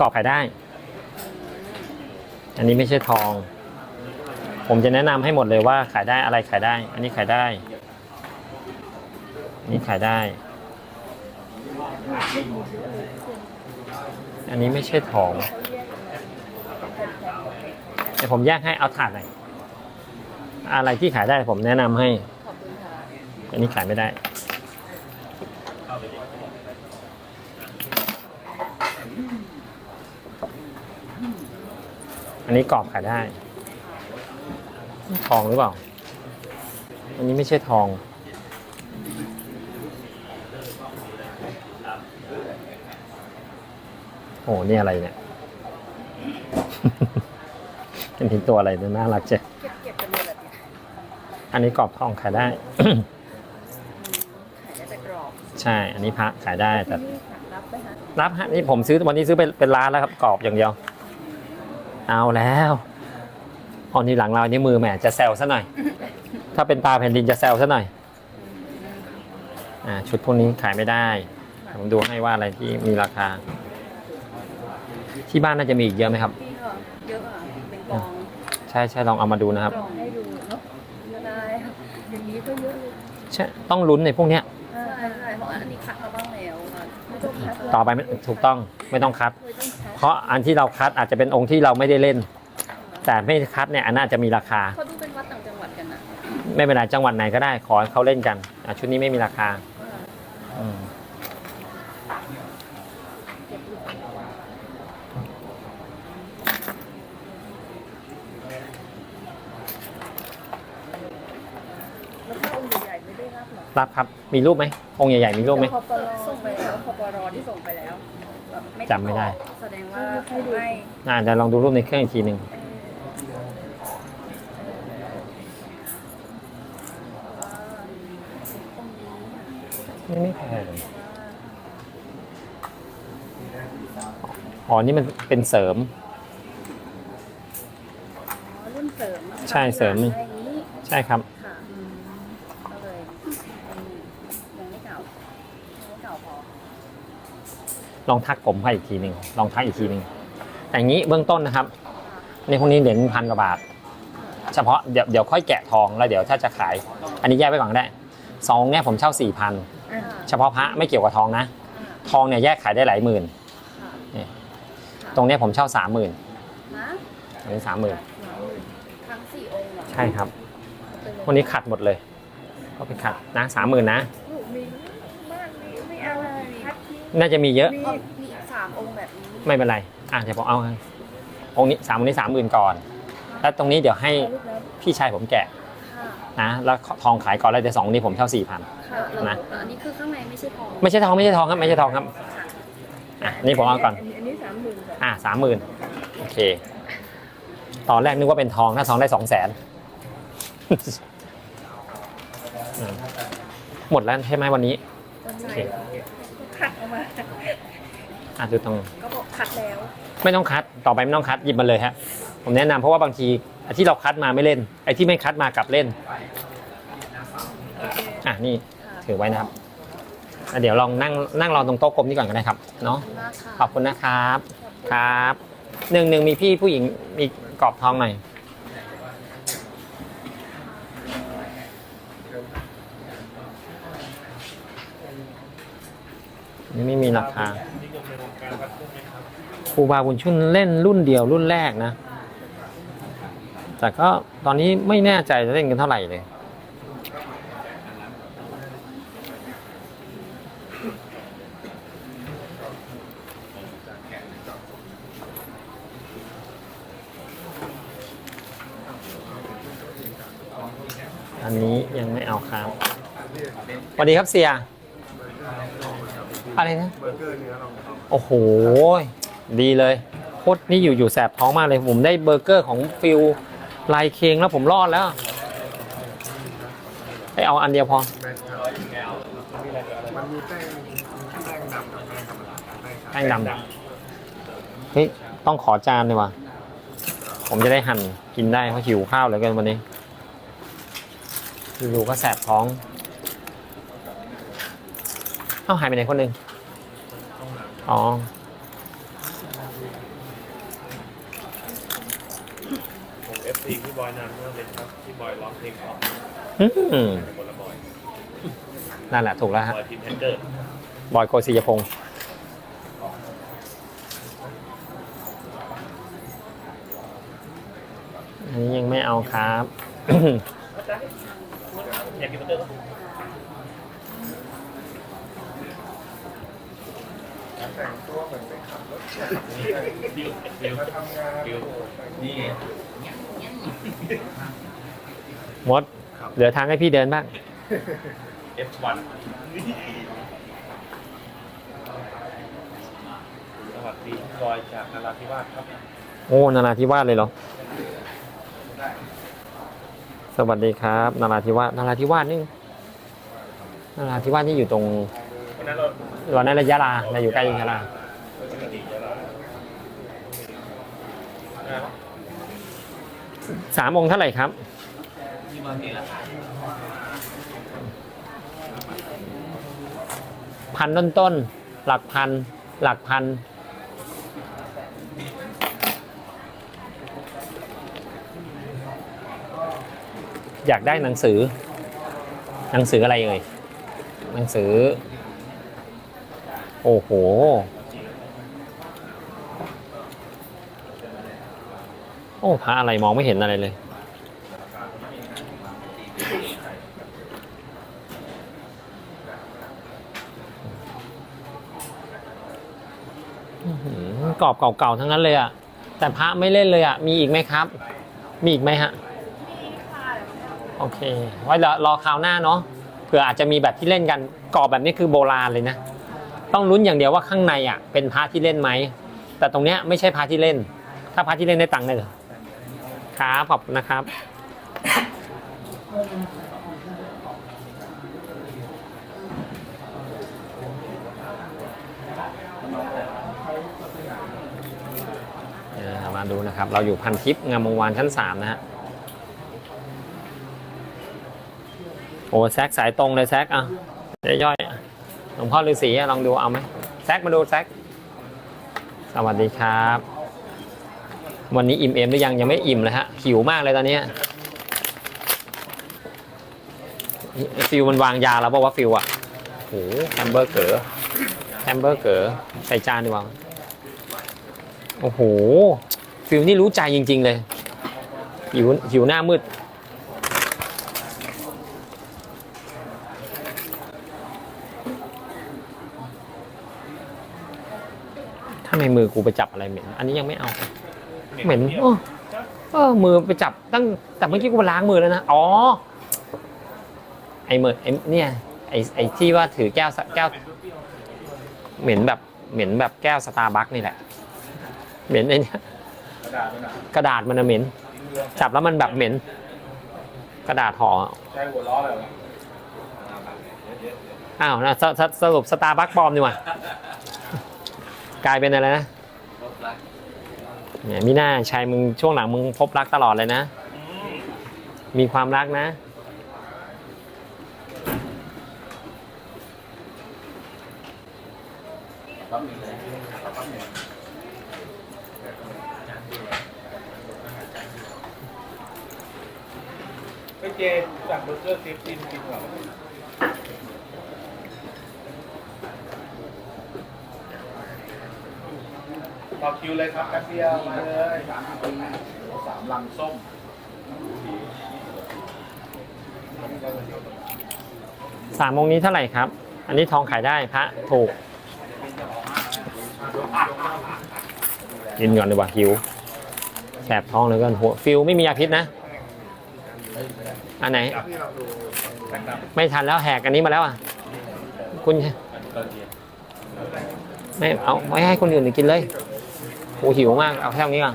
กรอบขายได้ อันนี้ไม่ใช่ทอง ผมจะแนะนำให้หมดเลยว่าขายได้อะไรขายได้ อันนี้ขายได้นนี้ขายได้ อันนี้ไม่ใช่ทองเดี๋ยวผมแยกให้เอาถาดหน่อยอะไรที่ขายได้ผมแนะนำให้ อันนี้ขายไม่ได้ อันนี้กรอบขายได้ ทองหรือเปล่า อันนี้ไม่ใช่ทอง โอ้นี่อะไรเนี่ยเป็นเห็นตัวอะไรเนี่ยน่ารักเจ๊เก็บเก็บกันเลยแบบเนี้ยอันนี้กรอบทองขายได้ขายได้แต่กรอบใช่ อันนี้พระขายได้แต่นี่รับไหมคะรับฮะนี่ผมซื้อวันนี้ซื้อเป็นเป็นร้านแล้วครับกรอบอย่างเดียว เอาแล้วอ๋อนี่หลังเรานี่มือแหมจะแซวซะหน่อย ถ้าเป็นตาแผ่นดินจะแซวซะหน่อยอ่าชุดพวกนี้ขายไม่ได้ ผมดูให้ว่าอะไรที่มีราคา ที่บ้านน่าจะมีอีกเยอะไหมครับ พี่ก็เยอะอะเป็นกองใช่ใช่ลองเอามาดูนะครับกล่องให้ดูเนาะก็ได้ครับอย่างนี้ก็เยอะเลยใช่ต้องลุ้นในพวกเนี้ย ใช่ใช่เพราะอันนี้คัดมาบ้างแล้วค่ะไม่ต้องคัดต่อไปไม่ถูกต้องไม่ต้องคัด ไม่ต้องคัด เพราะอันที่เราคัดอาจจะเป็นองค์ที่เราไม่ได้เล่น แต่ไม่คัดเนี่ยอันน่าจะมีราคา เขาดูเป็นวัดต่างจังหวัดกันนะไม่เป็นไรจังหวัดไหนก็ได้ขอให้เขาเล่นกันอะชุดนี้ไม่มีราคาอืมรับครับมีรูปไหมองค์ใหญ่ๆมีรูปไหม พอปรส่งไปแล้วพอปรที่ส่งไปแล้วแบบ จำไม่ได้ แสดงว่าไม่อ่าเดี๋ยวลองดูรูปในเครื่องอีกทีหนึ่งนี่ไม่แพงอ๋อ นี่มันเป็นเสริมรุ่นเสริมใช่เสริม อะไรอย่างนี้ ใช่ครับ ค่ะอืมก็เลยอืมยังไม่เก่ายังไม่เก่าพอ ลองทักผมให้อีกทีหนึ่งลองทักอีกทีหนึ่งแต่อย่างนี้เบื้องต้นนะครับ ในพวกนี้เหรียญพันกว่าบาท เฉพาะเดี๋ยวเดี๋ยวค่อยแกะทองแล้วเดี๋ยวถ้าจะขาย อันนี้แยกไว้ก่อนก็ได้ซองเนี่ยผมเช่าสี่พันอ่าเฉพาะพระไม่เกี่ยวกับทองนะ ทองเนี่ยแยกขายได้หลายหมื่นค่ะตรงเนี้ยผมเช่าสามหมื่นนะอันนี้สามหมื่นทั้งสี่องค์เหรอใช่ครับพวกนี้ขัดหมดเลย ก็ไปขัดนะสามหมื่นนะ ลูกมีบ้านมีไม่เอาพัดที่ น่าจะมีเยอะมีมีอีกสามองค์แบบนี้ไม่เป็นไร อะเดี๋ยวผมเอาให้องค์นี้สามองค์นี้สามหมื่นก่อน แล้วตรงนี้เดี๋ยวให้ลูกแล้วพี่ชายผมแกะค่ะนะแล้วทองขายก่อนแล้วเดี๋ยวสององค์นี้ผมเช่าสี่พัน ค่ะแล้วนะ อันนี้คือข้างในไม่ใช่ทองไม่ใช่ทองไม่ใช่ทองครับไม่ใช่ทองครับอะนี่ผมเอาก่อน อันนี้สามหมื่นก่อนอะสามหมื่นโอเค ตอนแรกนึกว่าเป็นทองถ้าทองได้สองแสน หมดแล้วใช่ไหมวันนี้ โอเคคัดออก มา อะดูตรง ก็บอกคัดแล้ว ไม่ต้องคัด ต่อไปไม่ต้องคัดหยิบมาเลยฮะ ผมแนะนำเพราะว่าบางทีไอ้ที่เราคัดมาไม่เล่น ไอ้ที่ไม่คัดมากลับเล่นอะนี่ถือไว้นะครับอะเดี๋ยวลองนั่งนั่งรอตรงโต๊ะกลมนี่ก่อนก็ได้ครับ เนาะ มากค่ะขอบคุณนะครับ ครับหนึ่งหนึ่งมีพี่ผู้หญิงมีกรอบทองหน่อย ไม่มีราคาครูบาบุญชุนเล่นรุ่นเดียวรุ่นแรกนะ แต่ก็ตอนนี้ไม่แน่ใจจะเล่นกันเท่าไหร่เลยอันนี้ยังไม่เอาครับสวัสดีครับเสีย อะไรนะโอ้โห ดีเลยโคตรนี่อยู่อยู่แสบท้องมากเลย ผมได้เบอร์เกอร์ของฟิลลายเคงแล้วผมรอดแล้วให้เอาอันเดียวพอ มันมีแป้งแป้งดำกับแป้งธรรมดาแป้งแป้งดำเฮ้ยต้องขอจานดีกว่าผมจะได้หั่นกินได้เพราะหิวข้าวเหลือเกินวันนี้ดูๆก็แสบท้อง เอ้าหายไปไหนคนหนึ่ง ผมเอฟซีพี่บอยนานมากเลยครับพี่บอยร้องเพลของนั่นแหละถูกแล้วฮะบอยพิมแฮนเดอร์บอยโกศิยพงศ์อันนี้ยังไม่เอาครับอยากกินเบเกอร์ แต่งตัวเหมือนไปขับรถดิวดิวมาทำงานดิวนี่ไงมด เหลือทางให้พี่เดินบ้าง F1 สวัสดีบอยจากนราธิวาสครับ โอ้นาราธิวาสเลยเหรอ สวัสดีครับนาราธิวาสนาราธิวาสนี่นาราธิวาสนี่อยู่ตรง นั้นเราวันนั้นระยะลาเราอยู่ใกล้ยะลาปกติจะเราอ่าสามองค์เท่าไหร่ครับที่บางทีราคาพันต้นต้นๆหลักพัน หลักพัน อยากได้หนังสือ หนังสืออะไรเอ่ยหนังสือ โอ้โห โอ้พระอะไรมองไม่เห็นอะไรเลยหือกรอบเก่าๆทั้งนั้นเลยอะแต่พระไม่เล่นเลยอะมีอีกไหมครับ มีอีกไหมฮะโอเค ไว้รอคราวหน้าเนาะเผื่ออาจจะมีแบบที่เล่นกันกรอบแบบนี้คือโบราณเลยนะ ต้องลุ้นอย่างเดียวว่าข้างในอะเป็นพระที่เล่นไหม แต่ตรงเนี้ยไม่ใช่พระที่เล่น ถ้าพระที่เล่นได้ตังค์เลยเหรอครับขอบคุณนะครับ อ่อมาดูนะครับ เราอยู่พันทิพย์งามวงวานชั้นสามนะฮะ โอ้แซกสายตรงเลยแซกอะย่อย หลวงพ่อฤาษีอะลองดูเอาไหมแซกมาดูแซกสวัสดีครับ วันนี้อิ่มเอมหรือยังยังไม่อิ่มเลยฮะหิวมากเลยตอนเนี้ยฟิวมันวางยาแล้วบอกว่าฟิวอะโอ้โหแฮมเบอร์เกอร์แฮมเบอร์เกอร์ใส่จานดีกว่าโอ้โหฟิลนี่รู้ใจจริง ๆ เลยหิวหิวหน้ามืด ถ้าในมือกูไปจับอะไรเหม็น อันนี้ยังไม่เอา เหม็นเออเออมือไปจับตั้งแต่เมื่อกี้กูไปล้างมือแล้วนะ อ๋อ ไอเมือไอเนี่ยไอไอที่ว่าถือแก้วสแก้ว เหม็นแบบเหม็นแบบแก้วสตาร์บัคนี่แหละ เหม็นไอเนี่ยกระดาษมันนะเหม็น จับแล้วมันแบบเหม็น กระดาษห่ออะใช่หัวล้อเลยเหรออ้าวนะสสสรุปสตาร์บัคปลอมดีกว่า กลายเป็นอะไรนะเนี่ยมิน่าชายมึงช่วงหลังมึงพบรักตลอดเลยนะ มีความรักนะไปเจสั่งเบอร์เกอร์เซฟตินกินก่อ ต่อคิวเลยครับแป๊บเดียวมาเลยสามปีสามลังส้มสามองค์นี้เท่าไหร่ครับ อันนี้ทองขายได้พระถูก กินก่อนดีกว่าหิวแสบท้องเหลยกันหัวฟิลไม่มียาพิษนะ อันไหนที่เราดูไม่ทันแล้วแหกอันนี้มาแล้วอะ คุณ ไม่เอาไม่ให้คนอื่นกินเลย โอ้หิวมาก เอาแค่นี้ก่อน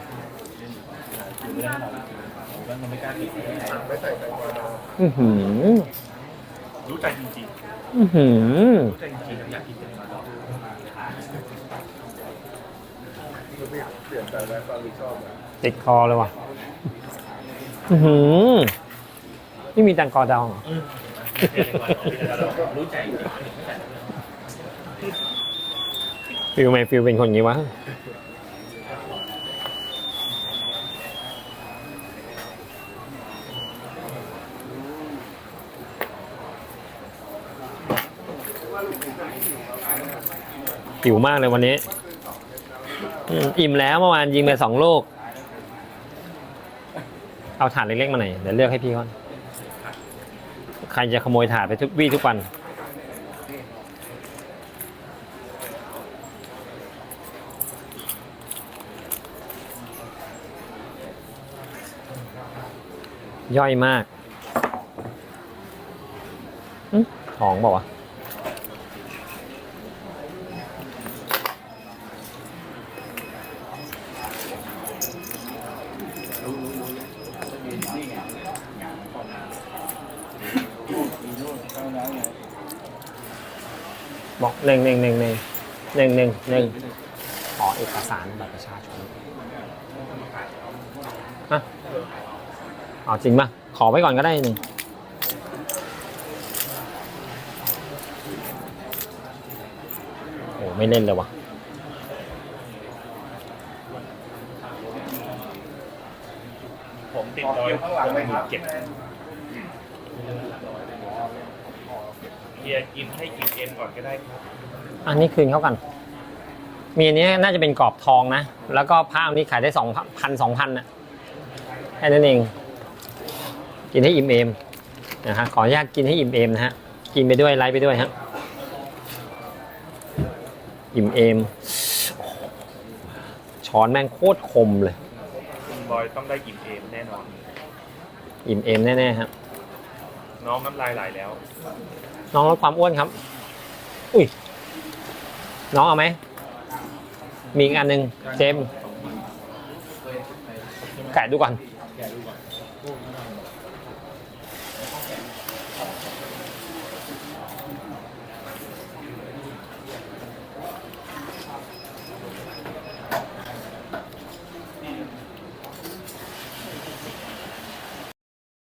ไม่ใส่แตงอือหือรู้ใจจริงอือหือรู้ใจจริงๆอยากกินเป็นมาดอกคือติดคอเลยว่ะ อือหือนี่มีแตังกอดองเหรอรู้ใจฟิลไหมฟิลเป็นคนอย่างนี้วะ หิวมากเลยวันนี้อิ่มแล้วเมื่อวานยิงไปสองลูก เอาถาดเล็กๆมาหน่อยเดี๋ยวเลือกให้พี่ก่อนใครจะขโมยถาดไปทุกวี่ทุกวันย่อยมากอื้อท้องบอกว่า บอกหนึ่งหนึ่งหนึ่งหนึ่งหนึ่งหนึ่งหนึ่งขอเอกสารบัตรประชาชนฮะเอาจริงป่ะ ขอไว้ก่อนก็ได้หนึ่งโอ้ไม่เล่นเลยวะผมติดรอยข้างหลังไหมครับ เก็บเฮียกินให้กินเอ็นก่อนก็ได้ครับอันนี้คืนเขากัน มีอันนี้น่าจะเป็นกรอบทองนะ แล้วก็ผ้าอันนี้ขายได้สองพันสองพันนะแค่นั้นเอง กินให้อิ่มเอมนะฮะขออนุญาตกินให้อิ่มเอมนะฮะ กินไปด้วยไลฟ์ไปด้วยฮะ อิ่มเอม ช้อนแม่งโคตรคมเลย คุณบอยต้องได้กินเอ็นแน่นอน อิ่มเอมแน่ๆครับน้องน้ำลายไหลแล้ว น้องลดความอ้วนครับ อุ้ย น้องเอาไหม มีอีกอันหนึ่งเจมส์แกะดูก่อน